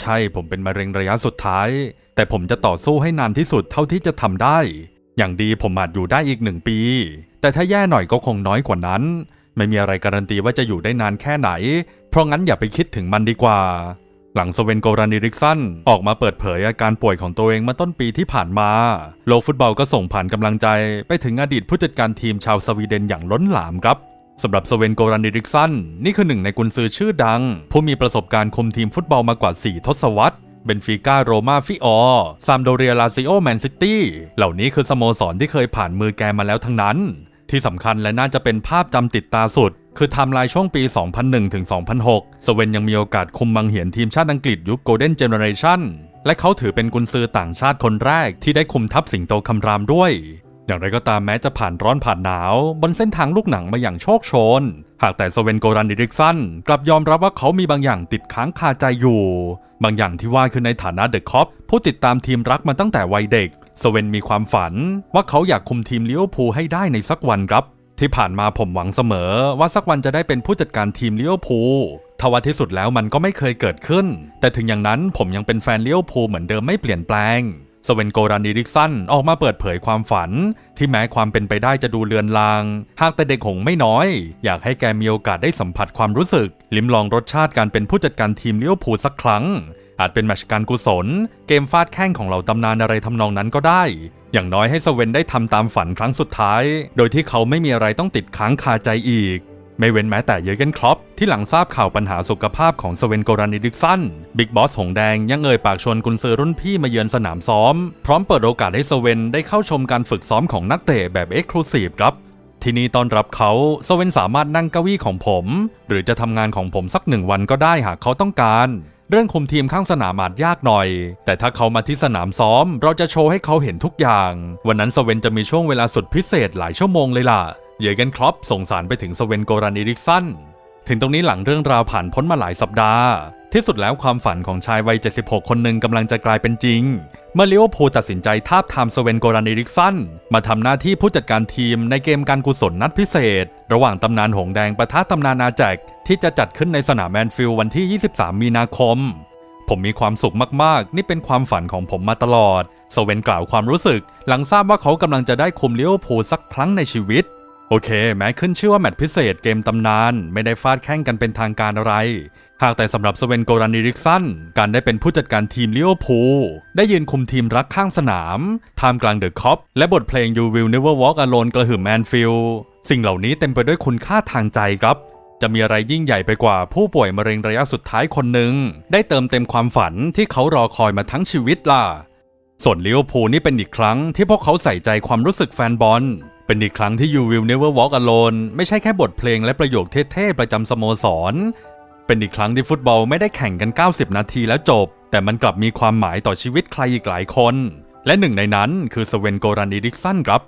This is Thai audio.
ใช่ผมเป็นมะเร็งระยะสุดท้าย แต่ผมจะต่อสู้ให้นานที่สุดเท่าที่จะทำได้ อย่างดีผมอาจอยู่ได้อีกหนึ่งปี แต่ถ้าแย่หน่อยก็คงน้อยกว่านั้น ไม่มีอะไรการันตีว่าจะอยู่ได้นานแค่ไหน เพราะงั้นอย่าไปคิดถึงมันดีกว่า หลังสเวนโกรานิริกสันออกมาเปิดเผยอาการป่วยของตัวเองมื่อต้นปีที่ผ่านมา โลกฟุตบอลก็ส่งผ่านกำลังใจ ไปถึงอดีตผู้จัดการทีมชาวสวีเดนอย่างล้นหลามครับ สำหรับสเวนโกรานิริกสันนี่คือหนึ่งในกุนซือชื่อดัง ผู้มีประสบการณ์คุมทีมฟุตบอลมากว่า 4 ทศวรรษเบนฟิก้าโรมาฟิออซามโดเรียลาซิโอแมนซิตี้เหล่านี้คือสโมสรที่เคยผ่านมือแกมาแล้วทั้งนั้น ที่สำคัญและน่าจะเป็นภาพจำติดตาสุด คือไทม์ไลน์ช่วงปี 2001 ถึง 2006 สเวนยังมีโอกาสคุมบังเหียนทีมชาติอังกฤษยุคโกลเด้นเจเนอเรชั่นและเขาถือเป็นกุนซือต่างชาติคนแรกที่ได้คุมทัพสิงโตคำรามด้วย อย่างไรก็ตามแม้จะผ่านร้อนผ่านหนาว บนเส้นทางลูกหนังมาอย่างโชคโชน หากแต่สเวนโกรันดิริกสันกลับยอมรับว่าเขามีบางอย่างติดค้างคาใจอยู่ บางอย่างที่ว่าคือในฐานะเดอะคอปผู้ติดตามทีมรักมาตั้งแต่วัยเด็ก สเวนมีความฝัน ว่าเขาอยากคุมทีมลิเวอร์พูลให้ได้ในสักวันครับ ที่ผ่านมาผมหวังเสมอ ว่าสักวันจะได้เป็นผู้จัดการทีมลิเวอร์พูลทว่าที่สุดแล้วมันก็ไม่เคยเกิดขึ้น แต่ถึงอย่างนั้นผมยังเป็นแฟนลิเวอร์พูลเหมือนเดิมไม่เปลี่ยนแปลง สเวนโกรานิริกสันออกมาเปิดเผยความฝัน ที่แม้ความเป็นไปได้จะดูเลือนลาง หากแต่เด็กหงไม่น้อย อยากให้แกมีโอกาสได้สัมผัสความรู้สึก ลิ้มลองรสชาติการเป็นผู้จัดการทีมเลิเวอร์พูลสักครั้ง อาจเป็นแมชการกุศล เกมฟาดแข้งของเหล่าตำนานอะไรทำนองนั้นก็ได้ อย่างน้อยให้สเวนได้ทำตามฝันครั้งสุดท้าย โดยที่เขาไม่มีอะไรต้องติดค้างคาใจอีก ไม่เว้นแม้แต่เยอร์เกนครอปที่หลังทราบข่าวปัญหาสุขภาพของสเวนโกรานิดิกสันบิ๊กบอสหงแดงยังเอ่ยปากชวนกุนซือรุ่นพี่มาเยือนสนามซ้อม พร้อมเปิดโอกาสให้สเวนได้เข้าชมการฝึกซ้อมของนักเตะแบบเอ็กซ์คลูซีฟครับที่นี่ตอนรับเขาสเวนสามารถนั่งเก้าอี้ของผม หรือจะทำงานของผมสักหนึ่งวันก็ได้หากเขาต้องการ เรื่องคุมทีมข้างสนามอาจยากหน่อย แต่ถ้าเขามาที่สนามซ้อม เราจะโชว์ให้เขาเห็นทุกอย่าง วันนั้นสเวนจะมีช่วงเวลาสุดพิเศษหลายชั่วโมงเลยล่ะ เยอร์เกนครอปส่งสารไปถึงสเวนโกรานิริกสันถึงตรงนี้หลังเรื่องราวผ่านพ้นมาหลายสัปดาห์ ที่สุดแล้วความฝันของชายวัย 76 คนหนึ่งกำลังจะกลายเป็นจริง เมื่อลิเวอร์พูตัดสินใจทาบทามสเวนโกรานิริกสันมาทำหน้าที่ผู้จัดการทีมในเกมการกุศลนัดพิเศษ ระหว่างตำนานหงแดงปะทะตำนานอาแจกที่จะจัดขึ้นในสนามแมนฟิลด์วันที่ 23 มีนาคม ผมมีความสุขมากๆ นี่เป็นความฝันของผมมาตลอดสเวนกล่าวความรู้สึก หลังทราบว่าเขากำลังจะได้คุมลิเวอพูสักครั้งในชีวิต โอเค แม้ขึ้นชื่อว่าแมตช์พิเศษเกมตำนาน ไม่ได้ฟาดแข่งกันเป็นทางการอะไร หากแต่สำหรับสเวนโกรานิริกสันการได้เป็นผู้จัดการทีมลิเวอร์พูลได้ยืนคุมทีมรักข้างสนามท่ามกลางเดอะคอปและบทเพลง You Will Never Walk Alone กระหึ่มแมนฟิลสิ่งเหล่านี้เต็มไปด้วยคุณค่าทางใจครับ จะมีอะไรยิ่งใหญ่ไปกว่าผู้ป่วยมะเร็งระยะสุดท้ายคนหนึ่งได้เติมเต็มความฝันที่เขารอคอยมาทั้งชีวิตล่ะส่วนลิเวอร์พูลนี่เป็นอีกครั้งที่พวกเขาใส่ใจความรู้สึกแฟนบอล เป็นอีกครั้งที่ You Will Never Walk Alone ไม่ใช่แค่บทเพลงและประโยคเท่ๆประจำสโมสร เป็นอีกครั้งที่ฟุตบอลไม่ได้แข่งกัน 90 นาทีแล้วจบ แต่มันกลับมีความหมายต่อชีวิตใครอีกหลายคน และหนึ่งในนั้นคือสเวนโกรันดิริกสันครับ